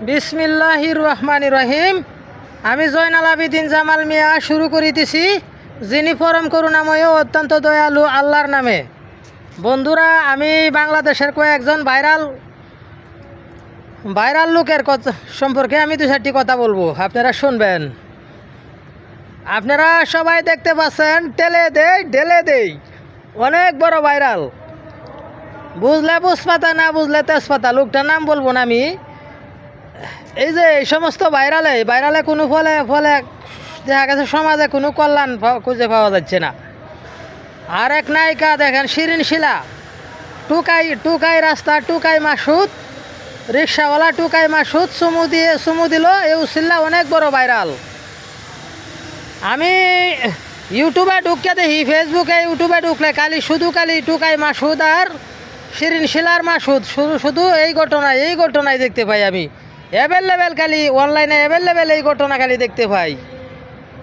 বিসমিল্লাহির রহমান রহিম। আমি জয়নাল আবিদিন জামাল মিয়া শুরু করিতেছি, যিনি পরম করুণাময় অত্যন্ত দয়ালু আল্লাহর নামে। বন্ধুরা, আমি বাংলাদেশের কয়েকজন ভাইরাল ভাইরাল লোকের কথা সম্পর্কে আমি দু চারটি কথা বলব। আপনারা শুনবেন। আপনারা সবাই দেখতে পাচ্ছেন টেলে দেই, ঢেলে দেই। অনেক বড় ভাইরাল। বুঝলে বুঝপাতা, না বুঝলে তেজপাতা, লোকটার নাম বলব না আমি। এই যে এই সমস্ত ভাইরালে ভাইরালে কোনো ফলে ফলে দেখা গেছে সমাজে কোনো কল্যাণ খুঁজে পাওয়া যাচ্ছে না। আর এক নায়িকা দেখেন, শিরিন শিলা। টুকাই টুকাই রাস্তা, টুকাই মাসুদ। রিক্সাওয়ালা টুকাই মাসুদ, চুমু দিয়ে, চুমু দিল এই উচিল্লা অনেক বড় ভাইরাল। আমি ইউটিউবে ঢুকে দেখি, ফেসবুকে ইউটিউবে ঢুকলে কালি শুধু কালি টুকাই মাসুদ আর শিরিন শিলার মাসুদ। শুধু শুধু এই ঘটনায় এই ঘটনায় দেখতে পাই আমি। অ্যাভেলেবেল খালি অনলাইনে অ্যাভেলেবেল এই ঘটনা খালি দেখতে পাই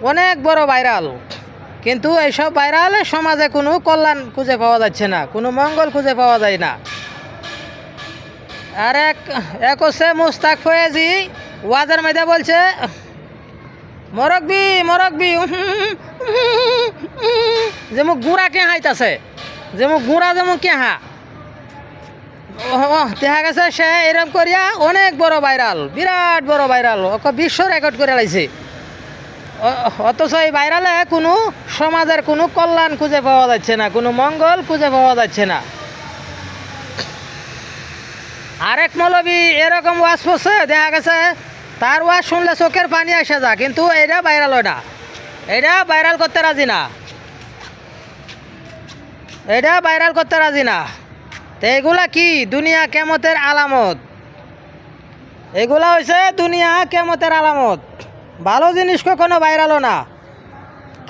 অনেক বড় ভাইরাল কিন্তু এইসব ভাইরাল সমাজে কোনো কল্যাণ খুঁজে পাওয়া যাচ্ছে না কোনো মঙ্গল খুঁজে পাওয়া যায় না আর এক এক হচ্ছে মুস্তাক ফয়েজি ওয়াজের মধ্যে বলছে মরকবি মরকবি যেমন গুড়া কে হাইতাছে যেমন গুড়া যেমন কে হা দেখা গেছে সে এরকম করিয়া অনেক বড় ভাইরাল, বিরাট বড় ভাইরাল, ওকে বিশ্ব রেকর্ড করে লাইছে। অথচ এই ভাইরালে কোনো সমাজের কোনো কল্যাণ খুঁজে পাওয়া যাচ্ছে না, কোনো মঙ্গল খুঁজে পাওয়া যাচ্ছে না। আরেক মৌলবি এরকম ওয়াজ করছে, দেখা গেছে তার ওয়াজ শুনলে চোখের পানি আসে যা কিন্তু এটা ভাইরাল হয় না। এটা ভাইরাল করতে রাজি না। এটা ভাইরাল করতে রাজি না। তো এগুলা কি? দুনিয়া কেমতের আলামত? এগুলা হয়েছে দুনিয়া কেমতের আলামত। ভালো জিনিস কখনো ভাইরালও না।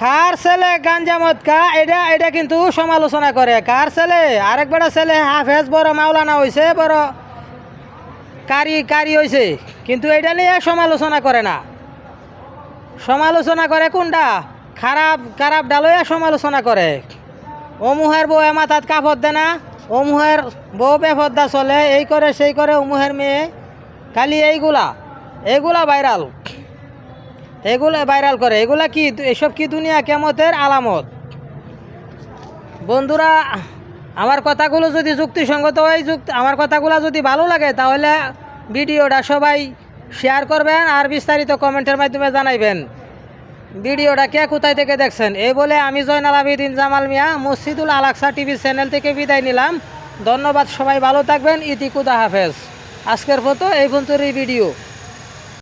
কার ছেলে গাঞ্জামত কা এটা এটা কিন্তু সমালোচনা করে। কার ছেলে? আরেক বেটা ছেলে হাফেজ, বড় মাওলানা হয়েছে বড় কারি কারি হয়েছে কিন্তু এটা নিয়ে সমালোচনা করে না। সমালোচনা করে কোনটা? খারাপ খারাপ ডালইয়া সমালোচনা করে। অমুহের বউ মাথাত কাপড় দে না অমুহের বউ বেফদ্দা চলে, এই করে, সেই করে অমুহের মেয়ে। খালি এইগুলা এগুলা ভাইরাল এগুলা ভাইরাল করে। এগুলা কি, এসব কি দুনিয়া কেমতের আলামত? বন্ধুরা, আমার কথাগুলো যদি যুক্তিসঙ্গত হয়, যুক্তি, আমার কথাগুলো যদি ভালো লাগে, তাহলে ভিডিওটা সবাই শেয়ার করবেন আর বিস্তারিত কমেন্টের মাধ্যমে জানাইবেন। ভিডিওটা কে কোথায় থেকে দেখছেন? এই বলে আমি জয়নাল আবিদিন জামাল মিয়া, মসজিদুল আলাকসা টিভি চ্যানেল থেকে বিদায় নিলাম। ধন্যবাদ, সবাই ভালো থাকবেন। ইতিকুদা হাফেজ। আজকের মতো এই পর্যন্ত ভিডিও।